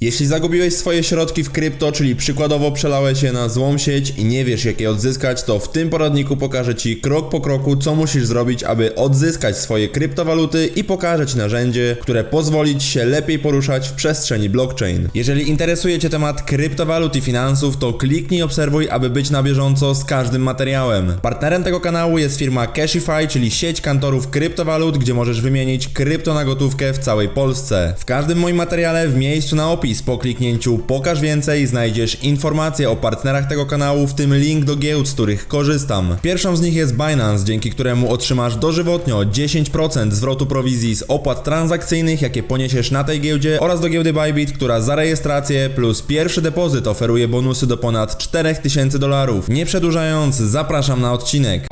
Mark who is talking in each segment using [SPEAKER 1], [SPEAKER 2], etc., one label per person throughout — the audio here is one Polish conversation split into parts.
[SPEAKER 1] Jeśli zagubiłeś swoje środki w krypto, czyli przykładowo przelałeś je na złą sieć i nie wiesz jak je odzyskać, to w tym poradniku pokażę Ci krok po kroku, co musisz zrobić, aby odzyskać swoje kryptowaluty i pokażę Ci narzędzie, które pozwoli Ci się lepiej poruszać w przestrzeni blockchain. Jeżeli interesuje Cię temat kryptowalut i finansów, to kliknij obserwuj, aby być na bieżąco z każdym materiałem. Partnerem tego kanału jest firma Cashify, czyli sieć kantorów kryptowalut, gdzie możesz wymienić krypto na gotówkę w całej Polsce. W każdym moim materiale w miejscu na opis po kliknięciu Pokaż więcej znajdziesz informacje o partnerach tego kanału, w tym link do giełd, z których korzystam. Pierwszą z nich jest Binance, dzięki któremu otrzymasz dożywotnio 10% zwrotu prowizji z opłat transakcyjnych, jakie poniesiesz na tej giełdzie oraz do giełdy Bybit, która za rejestrację plus pierwszy depozyt oferuje bonusy do ponad 4000 dolarów. Nie przedłużając, zapraszam na odcinek.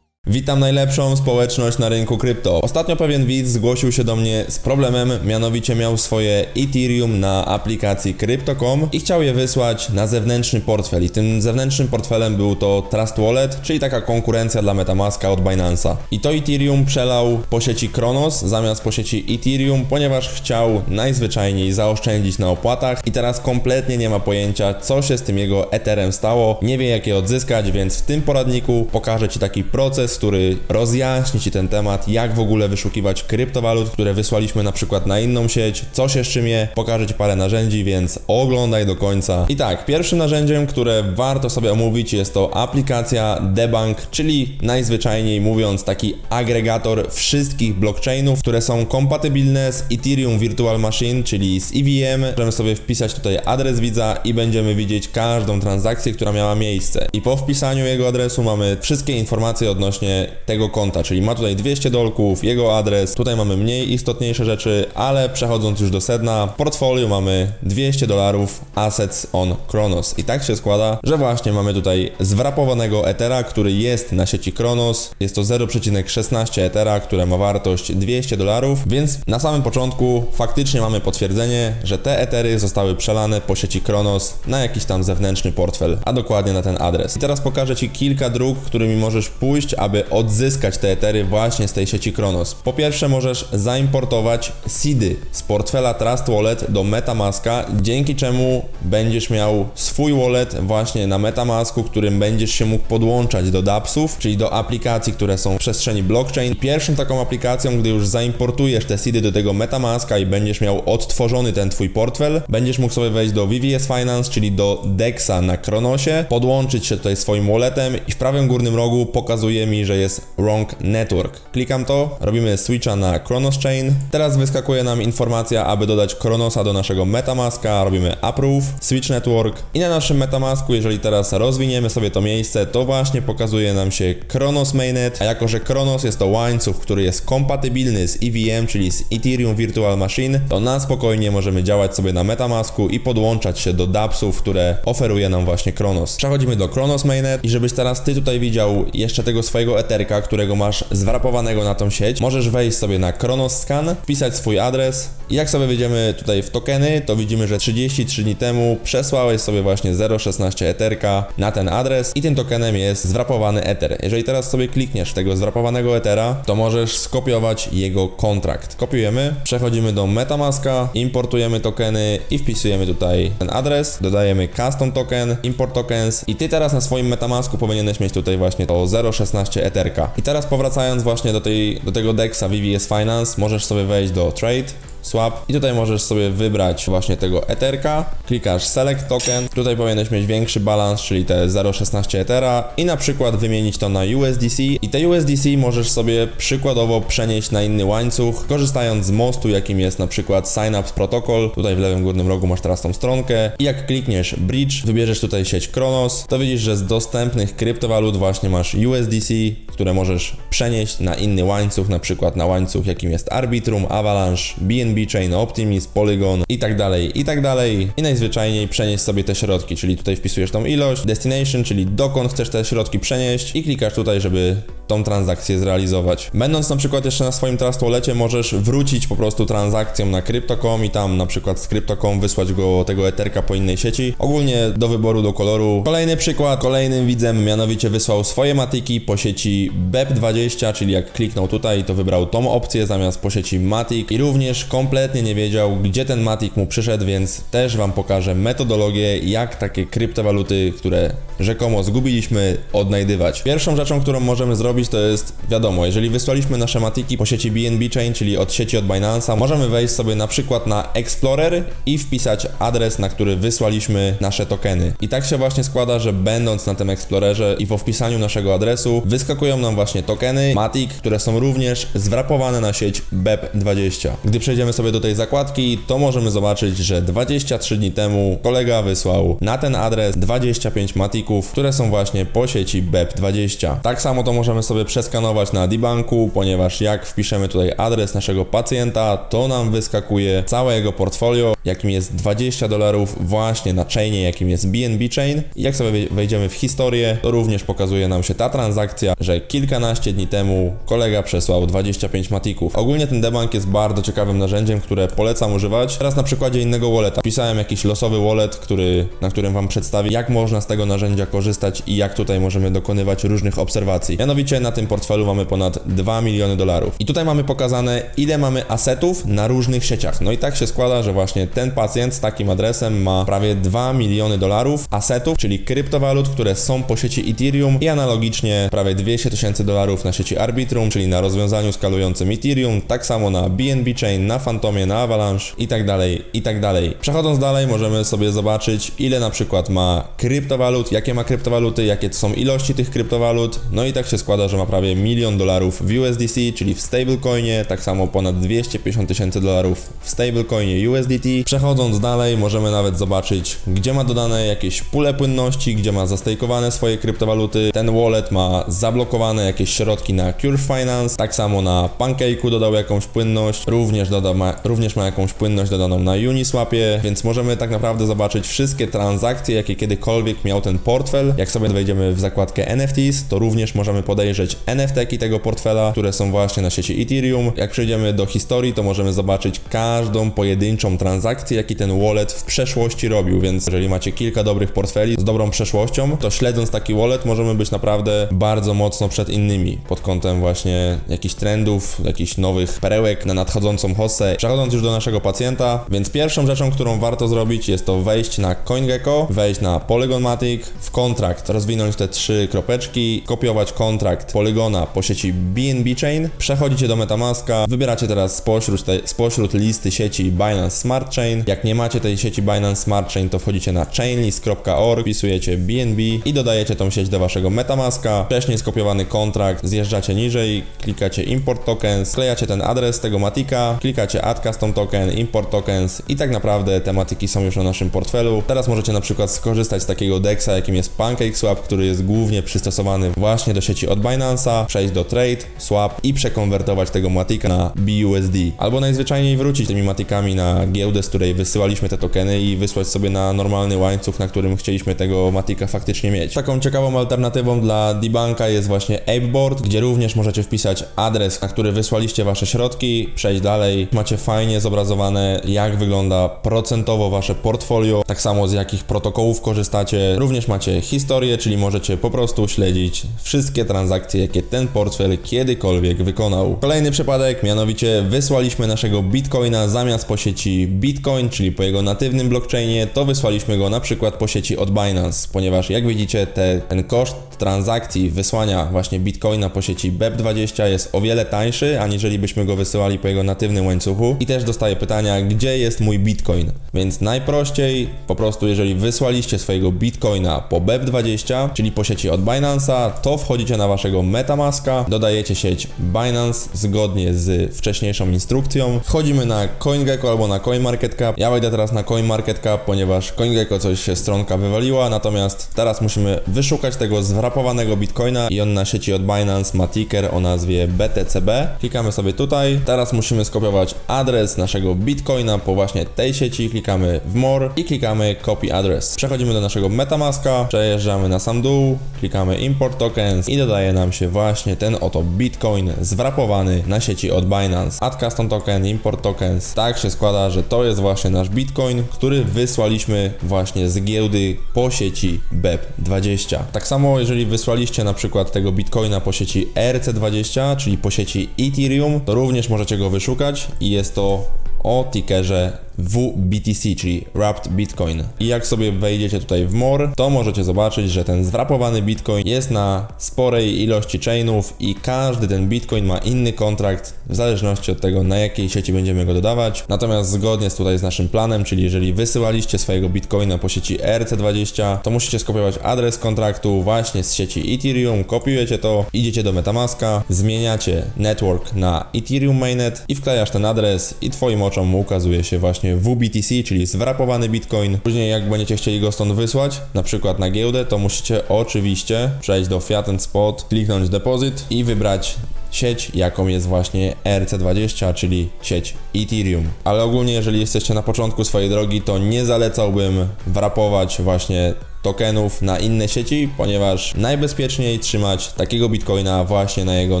[SPEAKER 1] Witam najlepszą społeczność na rynku krypto. Ostatnio pewien widz zgłosił się do mnie z problemem, mianowicie miał swoje Ethereum na aplikacji Crypto.com i chciał je wysłać na zewnętrzny portfel. I tym zewnętrznym portfelem był to Trust Wallet, czyli taka konkurencja dla Metamaska od Binance'a. I to Ethereum przelał po sieci Kronos zamiast po sieci Ethereum, ponieważ chciał najzwyczajniej zaoszczędzić na opłatach i teraz kompletnie nie ma pojęcia, co się z tym jego Etherem stało. Nie wie, jak je odzyskać, więc w tym poradniku pokażę Ci taki proces, który rozjaśni Ci ten temat, jak w ogóle wyszukiwać kryptowalut, które wysłaliśmy na przykład na inną sieć, co się z czym je, pokażę Ci parę narzędzi, więc oglądaj do końca. I tak, pierwszym narzędziem, które warto sobie omówić jest to aplikacja Debank, czyli najzwyczajniej mówiąc taki agregator wszystkich blockchainów, które są kompatybilne z Ethereum Virtual Machine, czyli z EVM. Możemy sobie wpisać tutaj adres widza i będziemy widzieć każdą transakcję, która miała miejsce. I po wpisaniu jego adresu mamy wszystkie informacje odnośnie tego konta, czyli ma tutaj 200 dolków, jego adres, tutaj mamy mniej istotniejsze rzeczy, ale przechodząc już do sedna, w portfolio mamy 200 dolarów assets on Kronos. I tak się składa, że właśnie mamy tutaj zwrapowanego Ethera, który jest na sieci Kronos. Jest to 0,16 Ethera, które ma wartość 200 dolarów, więc na samym początku faktycznie mamy potwierdzenie, że te Ethery zostały przelane po sieci Kronos na jakiś tam zewnętrzny portfel, a dokładnie na ten adres. I teraz pokażę Ci kilka dróg, którymi możesz pójść, aby odzyskać te Ethery właśnie z tej sieci Kronos. Po pierwsze możesz zaimportować seedy z portfela Trust Wallet do Metamaska, dzięki czemu będziesz miał swój wallet właśnie na Metamasku, którym będziesz się mógł podłączać do dAppsów, czyli do aplikacji, które są w przestrzeni blockchain. Pierwszą taką aplikacją, gdy już zaimportujesz te seedy do tego Metamaska i będziesz miał odtworzony ten twój portfel, będziesz mógł sobie wejść do VVS Finance, czyli do DEXa na Kronosie, podłączyć się tutaj swoim walletem i w prawym górnym rogu pokazuje mi, że jest wrong network. Klikam to, robimy switcha na Kronos Chain. Teraz wyskakuje nam informacja, aby dodać Kronosa do naszego Metamaska, robimy approve, switch network i na naszym Metamasku, jeżeli teraz rozwiniemy sobie to miejsce, to właśnie pokazuje nam się Kronos Mainnet, a jako, że Kronos jest to łańcuch, który jest kompatybilny z EVM, czyli z Ethereum Virtual Machine, to na spokojnie możemy działać sobie na Metamasku i podłączać się do dAppsów, które oferuje nam właśnie Kronos. Przechodzimy do Kronos Mainnet i żebyś teraz ty tutaj widział jeszcze tego swojego Etherka, którego masz zwrapowanego na tą sieć, możesz wejść sobie na Kronos Scan, wpisać swój adres jak sobie wejdziemy tutaj w tokeny, to widzimy, że 33 dni temu przesłałeś sobie właśnie 0,16 Etherka na ten adres i tym tokenem jest zwrapowany Ether. Jeżeli teraz sobie klikniesz tego zwrapowanego Ethera, to możesz skopiować jego kontrakt. Kopiujemy, przechodzimy do Metamaska, importujemy tokeny i wpisujemy tutaj ten adres, dodajemy custom token, import tokens i ty teraz na swoim Metamasku powinieneś mieć tutaj właśnie to 0,16 Etherka. I teraz powracając właśnie do, tej, do tego DEXa VVS Finance, możesz sobie wejść do Trade, swap. I tutaj możesz sobie wybrać właśnie tego Etherka, klikasz select token, tutaj powinieneś mieć większy balans, czyli te 0,16 Ethera. I na przykład wymienić to na USDC i te USDC możesz sobie przykładowo przenieść na inny łańcuch, korzystając z mostu, jakim jest na przykład Synapse Protocol, tutaj w lewym górnym rogu masz teraz tą stronkę. I jak klikniesz bridge, wybierzesz tutaj sieć Kronos, to widzisz, że z dostępnych kryptowalut właśnie masz USDC, które możesz przenieść na inny łańcuch, na przykład na łańcuch, jakim jest Arbitrum, Avalanche, BNB Chain, Optimism, Polygon i tak dalej, i tak dalej. I najzwyczajniej przenieść sobie te środki, czyli tutaj wpisujesz tą ilość, destination, czyli dokąd chcesz te środki przenieść i klikasz tutaj, żeby tą transakcję zrealizować. Będąc na przykład jeszcze na swoim Trust Wallecie możesz wrócić po prostu transakcją na Crypto.com i tam na przykład z Crypto.com wysłać go tego Etherka po innej sieci. Ogólnie do wyboru, do koloru. Kolejny przykład, kolejnym widzem mianowicie wysłał swoje matiki po sieci BEP20, czyli jak kliknął tutaj to wybrał tą opcję zamiast po sieci Matic i również kompletnie nie wiedział gdzie ten Matic mu przyszedł, więc też Wam pokażę metodologię jak takie kryptowaluty, które rzekomo zgubiliśmy, odnajdywać. Pierwszą rzeczą, którą możemy zrobić to jest, wiadomo, jeżeli wysłaliśmy nasze matiki po sieci BNB Chain, czyli od sieci od Binance'a, możemy wejść sobie na przykład na Explorer i wpisać adres, na który wysłaliśmy nasze tokeny. I tak się właśnie składa, że będąc na tym Explorerze i po wpisaniu naszego adresu, wyskakują nam właśnie tokeny Matic, które są również zwrapowane na sieć BEP20. Gdy przejdziemy sobie do tej zakładki, to możemy zobaczyć, że 23 dni temu kolega wysłał na ten adres 25 Maticów, które są właśnie po sieci BEP20. Tak samo to możemy sobie przeskanować na Dibanku, ponieważ jak wpiszemy tutaj adres naszego pacjenta, to nam wyskakuje całe jego portfolio, jakim jest 20 dolarów właśnie na chainie, jakim jest BNB Chain. I jak sobie wejdziemy w historię, to również pokazuje nam się ta transakcja, że kilkanaście dni temu kolega przesłał 25 matików. Ogólnie ten debank jest bardzo ciekawym narzędziem, które polecam używać. Teraz na przykładzie innego walleta. Pisałem jakiś losowy wallet, który, na którym Wam przedstawię, jak można z tego narzędzia korzystać i jak tutaj możemy dokonywać różnych obserwacji. Mianowicie na tym portfelu mamy ponad 2 miliony dolarów. I tutaj mamy pokazane, ile mamy asetów na różnych sieciach. No i tak się składa, że właśnie ten pacjent z takim adresem ma prawie 2 miliony dolarów asetów, czyli kryptowalut, które są po sieci Ethereum i analogicznie prawie 200 tysięcy dolarów na sieci Arbitrum, czyli na rozwiązaniu skalującym Ethereum, tak samo na BNB Chain, na Phantomie, na Avalanche i tak dalej, i tak dalej. Przechodząc dalej, możemy sobie zobaczyć, ile na przykład ma kryptowalut, jakie ma kryptowaluty, jakie są ilości tych kryptowalut. No i tak się składa, że ma prawie milion dolarów w USDC, czyli w stablecoinie, tak samo ponad 250 tysięcy dolarów w stablecoinie USDT. Przechodząc dalej, możemy nawet zobaczyć, gdzie ma dodane jakieś pule płynności, gdzie ma zastejkowane swoje kryptowaluty. Ten wallet ma zablokowane jakieś środki na Cure Finance, tak samo na Pancake'u dodał jakąś płynność, również, doda, ma, również ma jakąś płynność dodaną na Uniswapie, więc możemy tak naprawdę zobaczyć wszystkie transakcje, jakie kiedykolwiek miał ten portfel. Jak sobie wejdziemy w zakładkę NFTs, to również możemy podejrzeć NFT-ki tego portfela, które są właśnie na sieci Ethereum. Jak przejdziemy do historii, to możemy zobaczyć każdą pojedynczą transakcję, jaki ten wallet w przeszłości robił, więc jeżeli macie kilka dobrych portfeli z dobrą przeszłością, to śledząc taki wallet możemy być naprawdę bardzo mocno przed innymi pod kątem właśnie jakichś trendów, jakichś nowych perełek na nadchodzącą hossę. Przechodząc już do naszego pacjenta, więc pierwszą rzeczą, którą warto zrobić jest to wejść na CoinGecko, wejść na Polygon Matic, w kontrakt rozwinąć te trzy kropeczki, kopiować kontrakt Polygona po sieci BNB Chain, przechodzicie do Metamaska, wybieracie teraz spośród, te, spośród listy sieci Binance Smart Chain. Jak nie macie tej sieci Binance Smart Chain, to wchodzicie na chainlist.org, wpisujecie BNB i dodajecie tą sieć do waszego Metamaska. Wcześniej skopiowany kontrakt, zjeżdżacie niżej, klikacie Import Tokens, sklejacie ten adres tego Matika, klikacie Add Custom Token, Import Tokens i tak naprawdę te Matiki są już na naszym portfelu. Teraz możecie na przykład skorzystać z takiego DEXa, jakim jest PancakeSwap, który jest głównie przystosowany właśnie do sieci od Binance'a, przejść do Trade, Swap i przekonwertować tego Matika na BUSD. Albo najzwyczajniej wrócić tymi Matikami na giełdę, z której wysyłaliśmy te tokeny i wysłać sobie na normalny łańcuch, na którym chcieliśmy tego Matika faktycznie mieć. Taką ciekawą alternatywą dla Debanka jest właśnie Apeboard, gdzie również możecie wpisać adres, na który wysłaliście wasze środki, przejść dalej. Macie fajnie zobrazowane, jak wygląda procentowo wasze portfolio, tak samo z jakich protokołów korzystacie. Również macie historię, czyli możecie po prostu śledzić wszystkie transakcje, jakie ten portfel kiedykolwiek wykonał. Kolejny przypadek, mianowicie wysłaliśmy naszego Bitcoina zamiast po sieci Bitcoin, czyli po jego natywnym blockchainie, to wysłaliśmy go na przykład po sieci od Binance, ponieważ jak widzicie, te, ten koszt transakcji wysłania właśnie Bitcoina po sieci BEP20 jest o wiele tańszy, aniżeli byśmy go wysyłali po jego natywnym łańcuchu. I też dostaję pytania, gdzie jest mój Bitcoin? Więc najprościej, po prostu jeżeli wysłaliście swojego Bitcoina po BEP20, czyli po sieci od Binance'a, to wchodzicie na waszego Metamaska, dodajecie sieć Binance zgodnie z wcześniejszą instrukcją. Wchodzimy na CoinGecko albo na CoinMarketCap. Ja wejdę teraz na CoinMarketCap, ponieważ CoinGecko coś się stronka wywaliła, natomiast teraz musimy wyszukać tego zwrotnego zwrapowanego bitcoina i on na sieci od Binance ma ticker o nazwie BTCB. Klikamy sobie tutaj. Teraz musimy skopiować adres naszego bitcoina po właśnie tej sieci. Klikamy w more i klikamy copy address. Przechodzimy do naszego Metamaska, przejeżdżamy na sam dół, klikamy import tokens i dodaje nam się właśnie ten oto bitcoin zwrapowany na sieci od Binance. Add custom token, import tokens. Tak się składa, że to jest właśnie nasz bitcoin, który wysłaliśmy właśnie z giełdy po sieci BEP20. Tak samo jeżeli wysłaliście na przykład tego bitcoina po sieci ERC20, czyli po sieci Ethereum, to również możecie go wyszukać i jest to o tickerze WBTC, czyli Wrapped Bitcoin. I jak sobie wejdziecie tutaj w more, to możecie zobaczyć, że ten zwrapowany Bitcoin jest na sporej ilości chainów i każdy ten Bitcoin ma inny kontrakt w zależności od tego, na jakiej sieci będziemy go dodawać. Natomiast zgodnie z tutaj z naszym planem, czyli jeżeli wysyłaliście swojego Bitcoina po sieci ERC20, to musicie skopiować adres kontraktu właśnie z sieci Ethereum, kopiujecie to, idziecie do Metamaska, zmieniacie network na Ethereum Mainnet i wklejasz ten adres i twoim oczom ukazuje się właśnie WBTC, czyli zwrapowany Bitcoin. Później jak będziecie chcieli go stąd wysłać, na przykład na giełdę, to musicie oczywiście przejść do Fiat and Spot, kliknąć Deposit i wybrać sieć, jaką jest właśnie ERC20, czyli sieć Ethereum. Ale ogólnie, jeżeli jesteście na początku swojej drogi, to nie zalecałbym wrapować właśnie tokenów na inne sieci, ponieważ najbezpieczniej trzymać takiego bitcoina właśnie na jego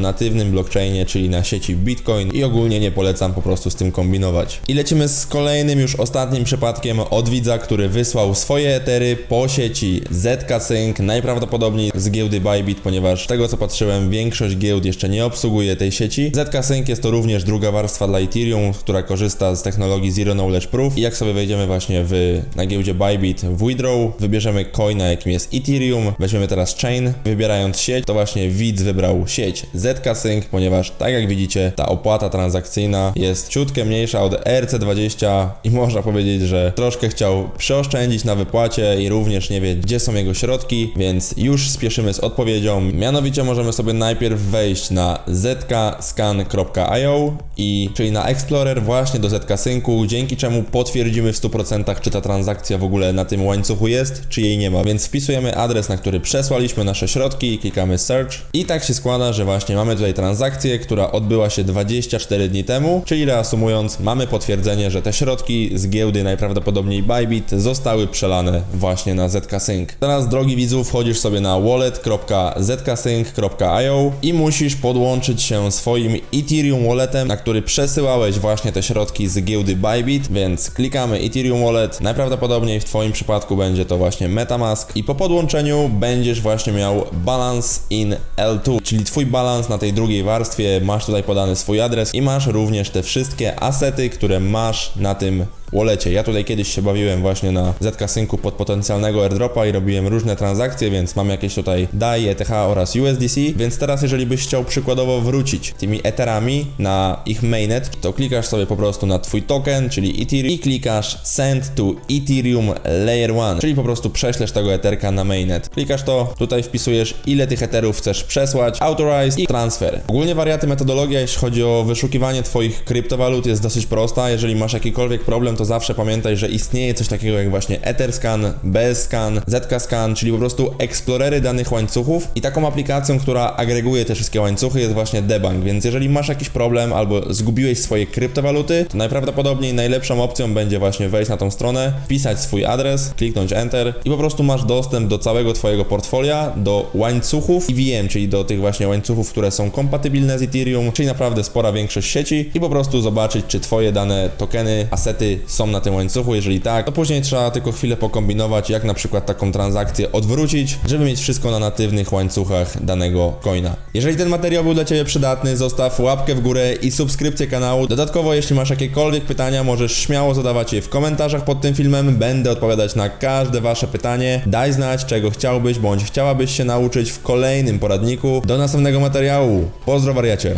[SPEAKER 1] natywnym blockchainie, czyli na sieci Bitcoin i ogólnie nie polecam po prostu z tym kombinować. I lecimy z kolejnym już ostatnim przypadkiem od widza, który wysłał swoje etery po sieci ZK Sync, najprawdopodobniej z giełdy Bybit, ponieważ z tego co patrzyłem większość giełd jeszcze nie obsługuje tej sieci. ZK Sync jest to również druga warstwa dla Ethereum, która korzysta z technologii Zero Knowledge Proof i jak sobie wejdziemy właśnie w, na giełdzie Bybit w Withdraw, wybierzemy coina, jakim jest Ethereum. Weźmiemy teraz chain, wybierając sieć, to właśnie widz wybrał sieć ZK Sync, ponieważ tak jak widzicie, ta opłata transakcyjna jest ciutkę mniejsza od ERC20 i można powiedzieć, że troszkę chciał przeoszczędzić na wypłacie i również nie wie, gdzie są jego środki, więc już spieszymy z odpowiedzią. Mianowicie możemy sobie najpierw wejść na zkscan.io i czyli na Explorer właśnie do ZK Syncu, dzięki czemu potwierdzimy w 100% czy ta transakcja w ogóle na tym łańcuchu jest, czy jej nie ma. Więc wpisujemy adres, na który przesłaliśmy nasze środki, klikamy search i tak się składa, że właśnie mamy tutaj transakcję, która odbyła się 24 dni temu, czyli reasumując, mamy potwierdzenie, że te środki z giełdy najprawdopodobniej Bybit zostały przelane właśnie na ZK Sync. Teraz drogi widzów, wchodzisz sobie na wallet.zksync.io i musisz podłączyć się swoim Ethereum walletem, na który przesyłałeś właśnie te środki z giełdy Bybit, więc klikamy Ethereum wallet. Najprawdopodobniej w twoim przypadku będzie to właśnie MetaMask. I po podłączeniu będziesz właśnie miał balance in L2, czyli twój balans na tej drugiej warstwie, masz tutaj podany swój adres i masz również te wszystkie asety, które masz na tym wallecie. Ja tutaj kiedyś się bawiłem właśnie na ZK Syncu pod potencjalnego airdropa i robiłem różne transakcje, więc mam jakieś tutaj DAI, ETH oraz USDC, więc teraz jeżeli byś chciał przykładowo wrócić tymi etherami na ich mainnet, to klikasz sobie po prostu na twój token, czyli Ethereum i klikasz send to Ethereum layer 1, czyli po prostu prześlesz tego etherka na mainnet. Klikasz to, tutaj wpisujesz ile tych etherów chcesz przesłać, authorize i transfer. Ogólnie wariaty metodologia, jeśli chodzi o wyszukiwanie twoich kryptowalut jest dosyć prosta. Jeżeli masz jakikolwiek problem, to zawsze pamiętaj, że istnieje coś takiego jak właśnie Etherscan, BScan, Zscan, czyli po prostu eksplorery danych łańcuchów. I taką aplikacją, która agreguje te wszystkie łańcuchy jest właśnie Debank, więc jeżeli masz jakiś problem albo zgubiłeś swoje kryptowaluty, to najprawdopodobniej najlepszą opcją będzie właśnie wejść na tą stronę, wpisać swój adres, kliknąć Enter i po prostu masz dostęp do całego twojego portfolia, do łańcuchów EVM, czyli do tych właśnie łańcuchów, które są kompatybilne z Ethereum, czyli naprawdę spora większość sieci i po prostu zobaczyć, czy twoje dane tokeny, asety są na tym łańcuchu. Jeżeli tak, to później trzeba tylko chwilę pokombinować, jak na przykład taką transakcję odwrócić, żeby mieć wszystko na natywnych łańcuchach danego coina. Jeżeli ten materiał był dla Ciebie przydatny, zostaw łapkę w górę i subskrypcję kanału. Dodatkowo, jeśli masz jakiekolwiek pytania, możesz śmiało zadawać je w komentarzach pod tym filmem. Będę odpowiadać na każde Wasze pytanie. Daj znać, czego chciałbyś bądź chciałabyś się nauczyć w kolejnym poradniku. Do następnego materiału. Pozdro wariacie!